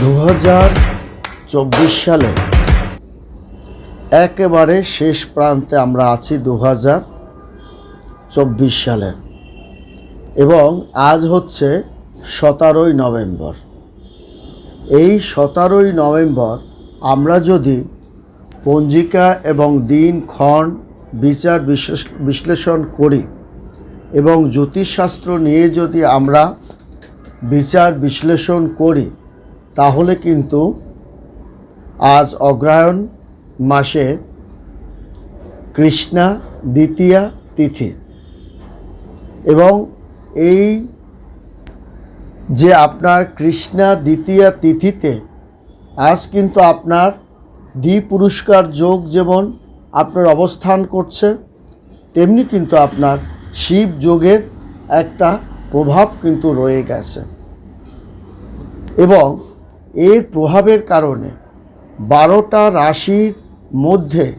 দু হাজার চব্বিশ সালে। একেবারে শেষ প্রান্তে আমরা আছি দু চব্বিশ সালের এবং আজ হচ্ছে সতেরোই নভেম্বর। এই সতেরোই নভেম্বর আমরা যদি পঞ্জিকা এবং দিন, ক্ষণ, বিচার বিশ্লেষ- বিশ্লেষণ করি এবং জ্যোতিষশাস্ত্র নিয়ে যদি আমরা বিচার বিশ্লেষণ করি তাহলে কিন্তু আজ অগ্রহায়ণ মাসে কৃষ্ণা দ্বিতীয়া তিথি। এবং এই যে আপনার কৃষ্ণা দ্বিতীয়া তিথিতে আজ কিন্তু আপনার দ্বি পুরস্কার যোগ যেমন আপনার অবস্থান করছে, তেমনি কিন্তু আপনার শিব যোগের একটা প্রভাব কিন্তু রয়ে গেছে। এবং এর প্রভাবের কারণে বারোটা রাশির মধ্যে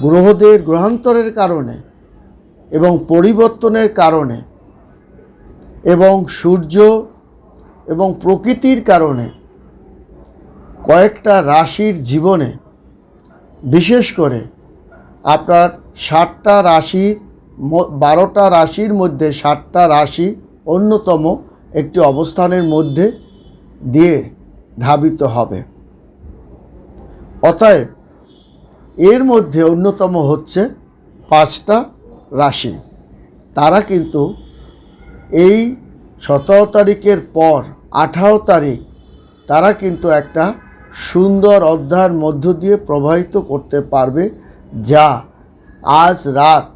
গ্রহদের গ্রহান্তরের কারণে এবং পরিবর্তনের কারণে এবং সূর্য এবং প্রকৃতির কারণে কয়েকটা রাশির জীবনে, বিশেষ করে আপনার ষাটটা রাশির বারোটা রাশির মধ্যে ষাটটা রাশি অন্যতম একটি অবস্থানের মধ্যে দিয়ে ধাবিত হবে। অতএব এর মধ্যে অন্যতম হচ্ছে পাঁচটা রাশি। তারা কিন্তু এই সতেরো তারিখের পর আঠারো তারিখ তারা কিন্তু একটা সুন্দর অধ্যায়ের মধ্য দিয়ে প্রবাহিত করতে পারবে, যা আজ রাত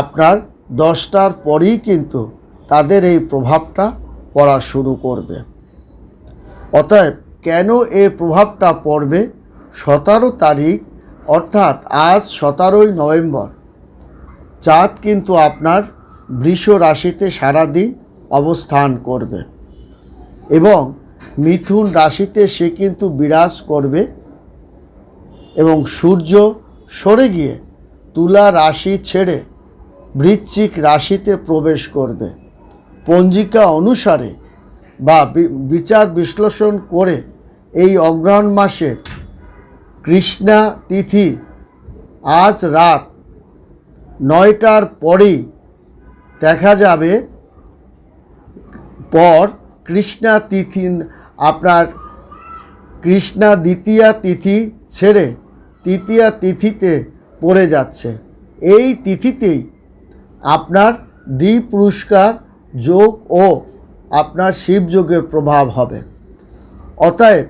আপনার দশটার পরেই কিন্তু তাদের এই প্রভাবটা পড়া শুরু করবে। অতএব কেন এর প্রভাবটা পড়বে? সতেরো তারিখ, অর্থাৎ আজ সতেরোই নভেম্বর। চাঁদ কিন্তু আপনার বৃষ রাশিতে সারাদিন অবস্থান করবে এবং মিথুন রাশিতে সে কিন্তু বিরাজ করবে এবং সূর্য সরে গিয়ে তুলা রাশি ছেড়ে বৃশ্চিক রাশিতে প্রবেশ করবে। পঞ্জিকা অনুসারে বা বিচার বিশ্লেষণ করে এই অগ্রহণ মাসে কৃষ্ণা তিথি আজ রাত নয়টার পরেই দেখা যাবে। পর কৃষ্ণা তিথি, আপনার কৃষ্ণা দ্বিতীয়া তিথি ছেড়ে তৃতীয়া তিথিতে পড়ে যাচ্ছে। এই তিথিতেই আপনার দ্বি পুরস্কার যোগ ও আপনার শিবযোগের প্রভাব হবে। অতএব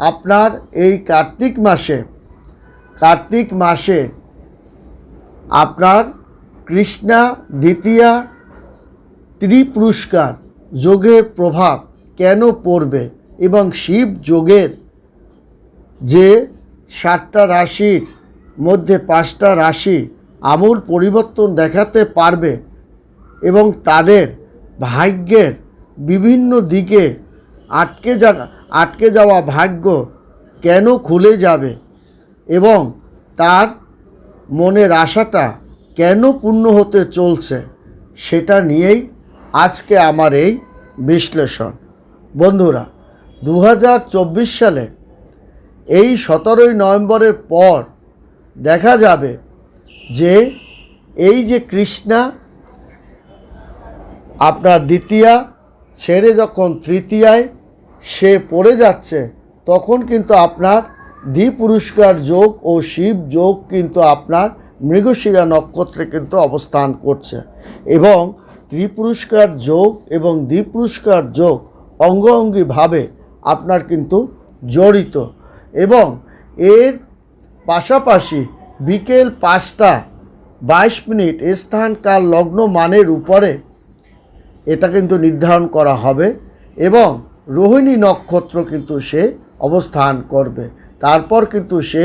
আপনার এই কার্তিক মাসে কার্তিক মাসে আপনার কৃষ্ণা দ্বিতীয়া ত্রিপুরস্কার যোগের প্রভাব কেন পড়বে এবং শিব যোগের যে সাতটা রাশির মধ্যে পাঁচটা রাশি আমূল পরিবর্তন দেখাতে পারবে এবং তাদের ভাগ্যের বিভিন্ন দিকে আটকে যা, আটকে যাওয়া ভাগ্য কেন খুলে যাবে? এবং তার মনের আশাটা কেন পূর্ণ হতে চলছে সেটা নিয়েই আজকে আমার এই বিশ্লেষণ। বন্ধুরা দু হাজার চব্বিশ সালে এই সতেরোই নভেম্বরের পর দেখা যাবে যে এই যে কৃষ্ণা, আপনার দ্বিতীয়া ছেড়ে যখন তৃতীয়ায় সে পড়ে যাচ্ছে, তখন কিন্তু আপনার দ্বি পুরস্কার যোগ ও শিব যোগ কিন্তু আপনার মৃগশিরা নক্ষত্রে কিন্তু অবস্থান করছে। এবং ত্রিপুরস্কার যোগ এবং দ্বিপুরস্কার যোগ অঙ্গভঙ্গিভাবে আপনার কিন্তু জড়িত। এবং এর পাশাপাশি বিকেল পাঁচটা বাইশ মিনিট স্থান কাল লগ্ন মানের উপরে এটা কিন্তু নির্ধারণ করা হবে এবং রোহিণী নক্ষত্র কিন্তু সে অবস্থান করবে। তারপর কিন্তু সে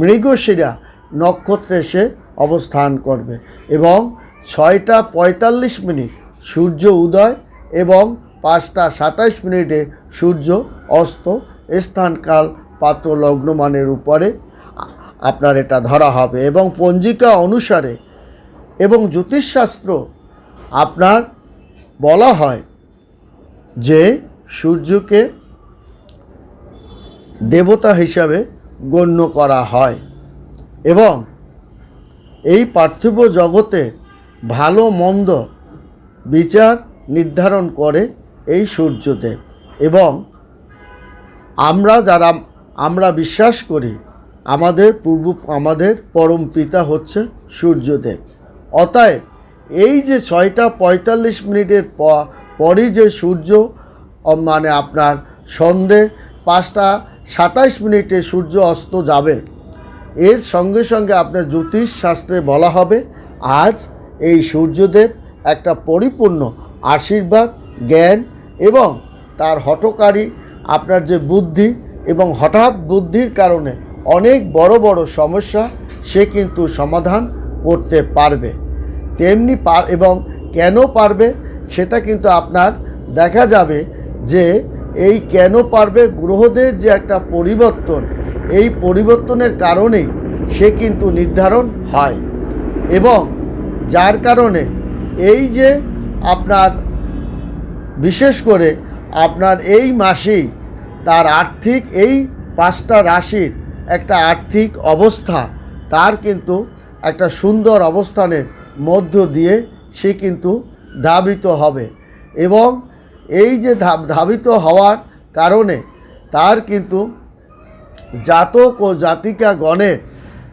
মৃগশিরা নক্ষত্রে সে অবস্থান করবে এবং ছয়টা পঁয়তাল্লিশ মিনিট সূর্য উদয় এবং পাঁচটা সাতাশ মিনিটে সূর্য অস্ত। স্থানকাল পাত্র লগ্নমানের উপরে আপনার এটা ধরা হবে এবং পঞ্জিকা অনুসারে এবং জ্যোতিষশাস্ত্র আপনার বলা হয় যে সূর্যকে দেবতা হিসাবে গণ্য করা হয় এবং এই পার্থিব জগতে ভালো, মন্দ বিচার নির্ধারণ করে এই সূর্যদেব এবং আমরা যারা, আমরা বিশ্বাস করি আমাদের পূর্ব, আমাদের পরম পিতা হচ্ছে সূর্যদেব। অতএব এই যে ছয়টা পঁয়তাল্লিশ মিনিটের পরই যে সূর্য মানে আপনার সন্ধে পাঁচটা সাতাইশ মিনিটে সূর্য অস্ত যাবে। এর সঙ্গে সঙ্গে আপনার জ্যোতিষ শাস্ত্রে বলা হবে, আজ এই সূর্যদেব একটা পরিপূর্ণ আশীর্বাদ, জ্ঞান এবং তার হঠকারী আপনার যে বুদ্ধি এবং হঠাৎ বুদ্ধির কারণে অনেক বড় বড় সমস্যা সে কিন্তু সমাধান করতে পারবে। তেমনি পার এবং কেন পারবে সেটা কিন্তু আপনার দেখা যাবে যে এই কেন পারবে গ্রহদের যে একটা পরিবর্তন, এই পরিবর্তনের কারণেই সে কিন্তু নির্ধারণ হয়। এবং যার কারণে এই যে আপনার, বিশেষ করে আপনার এই মাসেই তার আর্থিক, এই পাঁচটা রাশির একটা আর্থিক অবস্থা, তার কিন্তু একটা সুন্দর অবস্থানের মধ্য দিয়ে সে কিন্তু ধাবিত হবে এবং এই যে ধাবিত হওয়ার কারণে তার কিন্তু জাতক ও জাতিকা গণে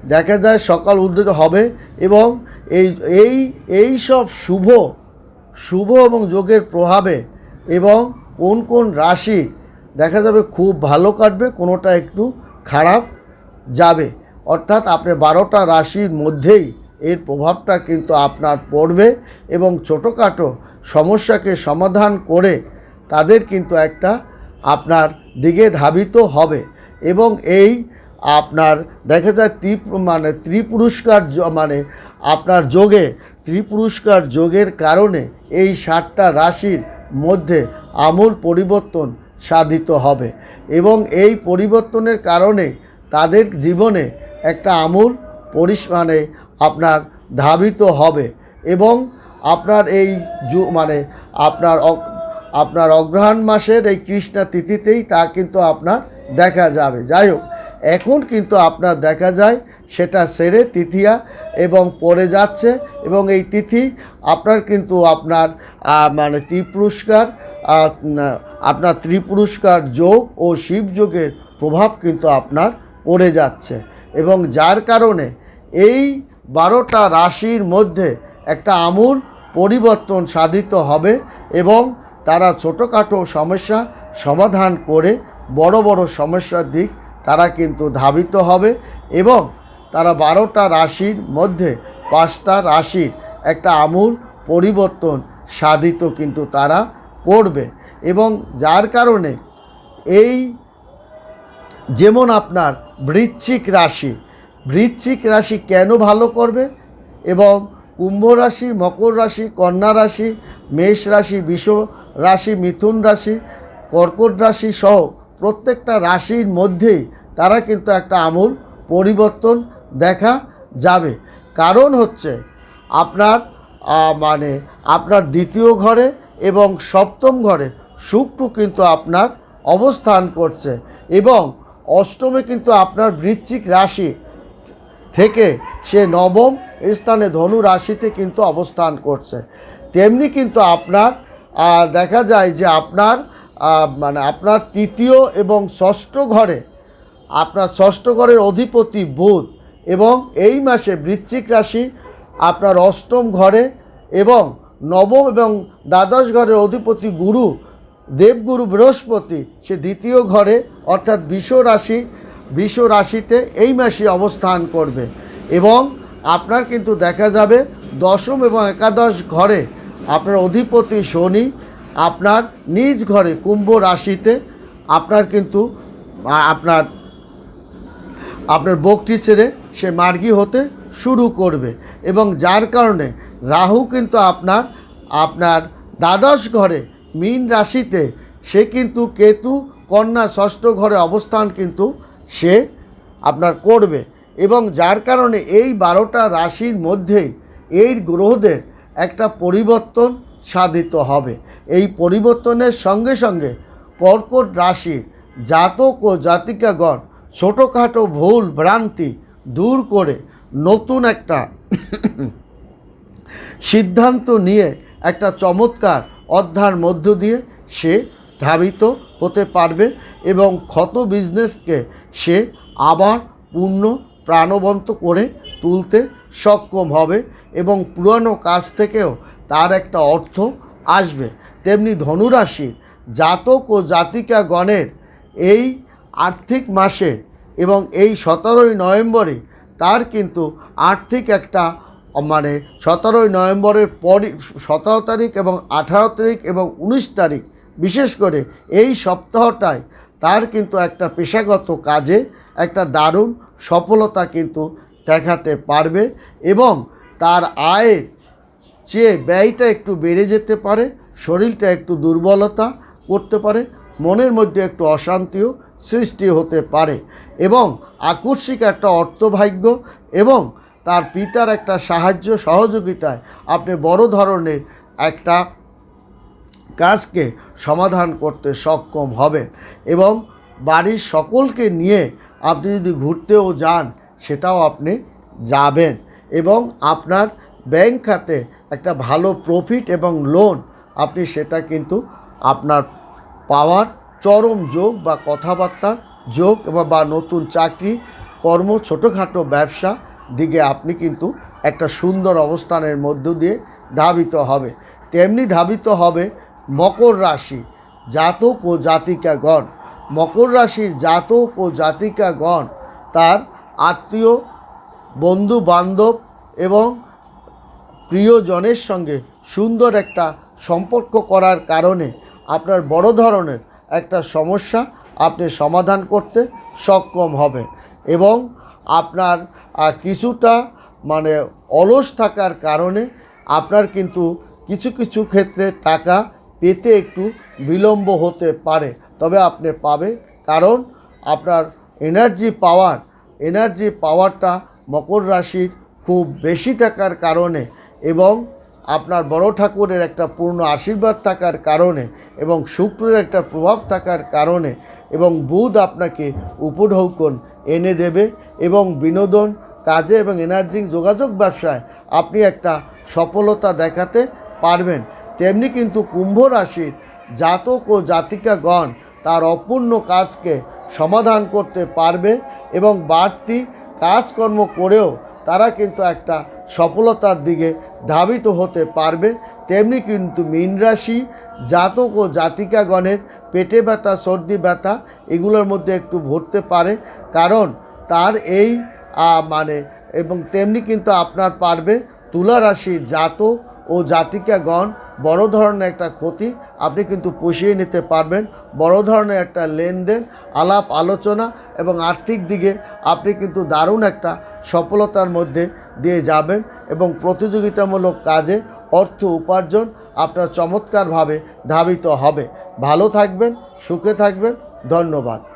দেখা যায় সকাল উদ্যত হবে এবং এই এই এই সব শুভ শুভ এবং যোগের প্রভাবে এবং কোন কোন রাশি দেখা যাবে খুব ভালো কাটবে, কোনোটা একটু খারাপ যাবে। অর্থাৎ আপনার বারোটা রাশির মধ্যেই এর প্রভাবটা কিন্তু আপনার পড়বে এবং ছোটোখাটো সমস্যাকে সমাধান করে তাদের কিন্তু একটা আপনার দিকে ধাবিত হবে এবং এই আপনার দেখা যায় ত্রি মানে ত্রিপুরস্কার মানে আপনার যোগে, ত্রিপুরস্কার যোগের কারণে এই ষাটটা রাশির মধ্যে আমূল পরিবর্তন সাধিত হবে এবং এই পরিবর্তনের কারণে তাদের জীবনে একটা আমূল পরিস মানে আপনার ধাবিত হবে এবং আপনার এই যু- মানে আপনার আপনার অগ্রহায়ণ মাসের এই কৃষ্ণা তিথিতেই তা কিন্তু আপনার দেখা যাবে। যাই হোক, এখন কিন্তু আপনার দেখা যায় সেটা সেরে তিথিয়া এবং পড়ে যাচ্ছে এবং এই তিথি আপনার কিন্তু আপনার মানে ত্রিপুরস্কার আপনার ত্রিপুরস্কার যোগ ও শিব যোগের প্রভাব কিন্তু আপনার পড়ে যাচ্ছে এবং যার কারণে এই বারোটা রাশির মধ্যে একটা আমূল পরিবর্তন সাধিত হবে এবং তারা ছোটোখাটো সমস্যা সমাধান করে বড় বড় সমস্যার দিক তারা কিন্তু ধাবিত হবে এবং তারা বারোটা রাশির মধ্যে পাঁচটা রাশির একটা আমূল পরিবর্তন সাধিত কিন্তু তারা করবে এবং যার কারণে এই যেমন আপনার বৃশ্চিক রাশি বৃশ্চিক রাশি কেন ভালো করবে? এবং কুম্ভ রাশি, মকর রাশি, কন্যা রাশি, মেষ রাশি, বিষ রাশি, মিথুন রাশি, কর্কট রাশি সহ প্রত্যেকটা রাশির মধ্যেই তারা কিন্তু একটা আমূল পরিবর্তন দেখা যাবে। কারণ হচ্ছে আপনার মানে আপনার দ্বিতীয় ঘরে এবং সপ্তম ঘরে শুক্র কিন্তু আপনার অবস্থান করছে এবং অষ্টমে কিন্তু আপনার বৃশ্চিক রাশি থেকে সে নবম স্থানে ধনু রাশিতে কিন্তু অবস্থান করছে। তেমনি কিন্তু আপনার দেখা যায় যে আপনার মানে আপনার তৃতীয় এবং ষষ্ঠ ঘরে, আপনার ষষ্ঠ ঘরের অধিপতি বুধ এবং এই মাসে বৃশ্চিক রাশি আপনার অষ্টম ঘরে এবং নবম এবং দ্বাদশ ঘরের অধিপতি গুরু, দেবগুরু বৃহস্পতি সে দ্বিতীয় ঘরে অর্থাৎ বিষ রাশি বিষ রাশিতে এই মাসে অবস্থান করবে এবং আপনার কিন্তু দেখা যাবে দশম এবং একাদশ ঘরে আপনার অধিপতি শনি আপনার নিজ ঘরে কুম্ভ রাশিতে আপনার কিন্তু আপনার আপনার বকটি ছেড়ে সে মার্গী হতে শুরু করবে এবং যার কারণে রাহু কিন্তু আপনার আপনার দ্বাদশ ঘরে মীন রাশিতে সে কিন্তু কেতু, কন্যা, ষষ্ঠ ঘরে অবস্থান কিন্তু সে আপনার করবে এবং যার কারণে এই বারোটা রাশির মধ্যেই এই গ্রহদের একটা পরিবর্তন সাধিত হবে। এই পরিবর্তনের সঙ্গে সঙ্গে কর্কট রাশির জাতক ও জাতিকাগণ ছোটোখাটো ভুল ভ্রান্তি দূর করে নতুন একটা সিদ্ধান্ত নিয়ে একটা চমৎকার অধ্যার মধ্য দিয়ে সে ধাবিত হতে পারবে এবং ক্ষত বিজনেসকে সে আবার পূর্ণ প্রাণবন্ত করে তুলতে সক্ষম হবে এবং পুরানো কাজ থেকেও তার একটা অর্থ আসবে। তেমনি ধনুরাশির জাতক ও জাতিকাগণের এই আর্থিক মাসে এবং এই সতেরোই নভেম্বরে তার কিন্তু আর্থিক একটা মানে সতেরোই নভেম্বরের পরই সতেরো তারিখ এবং আঠারো তারিখ এবং উনিশ তারিখ বিশেষ করে এই সপ্তাহটায় তার কিন্তু একটা পেশাগত কাজে একটা দারুণ সফলতা কিন্তু দেখাতে পারবে এবং তার আয়ের চেয়ে ব্যয়টা একটু বেড়ে যেতে পারে, শরীরটা একটু দুর্বলতা করতে পারে, মনের মধ্যে একটু অশান্তিও সৃষ্টি হতে পারে এবং আকস্মিক একটা অর্থভাগ্য এবং তার পিতার একটা সাহায্য সহযোগিতায় আপনি বড় ধরনের একটা কাজকে সমাধান করতে সক্ষম হবেন এবং বাড়ির সকলকে নিয়ে আপনি যদি ঘুরতেও যান, সেটাও আপনি যাবেন এবং আপনার ব্যাংক খাতে একটা ভালো প্রফিট এবং লোন আপনি সেটা কিন্তু আপনার পাওয়ার চরম যোগ বা কথাবার্তার যোগ বা নতুন চাকরি, কর্ম, ছোটোখাটো ব্যবসা দিকে আপনি কিন্তু একটা সুন্দর অবস্থানের মধ্য দিয়ে ধাবিত হবে। তেমনি ধাবিত হবে মকর রাশি জাতক ও জাতিকাগণ। মকর রাশির জাতক ও জাতিকাগণ তার আত্মীয় বন্ধু বান্ধব এবং প্রিয়জনের সঙ্গে সুন্দর একটা সম্পর্ক করার কারণে আপনার বড় ধরনের একটা সমস্যা আপনি সমাধান করতে সক্ষম হবেন এবং আপনার কিছুটা মানে অলস থাকার কারণে আপনার কিন্তু কিছু কিছু ক্ষেত্রে টাকা পেতে একটু বিলম্ব হতে পারে, তবে আপনি পাবেন। কারণ আপনার এনার্জি পাওয়ার এনার্জি পাওয়ারটা মকর রাশির খুব বেশি থাকার কারণে এবং আপনার বড় ঠাকুরের একটা পূর্ণ আশীর্বাদ থাকার কারণে এবং শুক্রের একটা প্রভাব থাকার কারণে এবং বুধ আপনাকে উপঢৌকন এনে দেবে এবং বিনোদন, কাজে এবং এনার্জি যোগাযোগ ব্যবসায় আপনি একটা সফলতা দেখাতে পারবেন। তেমনি কিন্তু কুম্ভ রাশির জাতক ও জাতিকাগণ তার অপূর্ণ কাজকে সমাধান করতে পারবে এবং বাড়তি কাজকর্ম করেও তারা কিন্তু একটা সফলতার দিকে ধাবিত হতে পারবে। তেমনি কিন্তু মীন রাশি, জাতক ও জাতিকাগণের পেটে ব্যথা, সর্দি ব্যথা এগুলোর মধ্যে একটু ভরতে পারে কারণ তার এই মানে এবং তেমনি কিন্তু আপনার পারবে তুলা রাশির জাতক ও জাতিকাগণ বড় ধরনের একটা ক্ষতি আপনি কিন্তু পুষিয়ে নিতে পারবেন। বড় ধরনের একটা লেনদেন, আলাপ আলোচনা এবং আর্থিক দিকে আপনি কিন্তু দারুণ একটা সফলতার মধ্যে দিয়ে যাবেন এবং প্রতিযোগিতামূলক কাজে অর্থ উপার্জন আপনার চমৎকারভাবে ধাবিত হবে। ভালো থাকবেন, সুখে থাকবেন। ধন্যবাদ।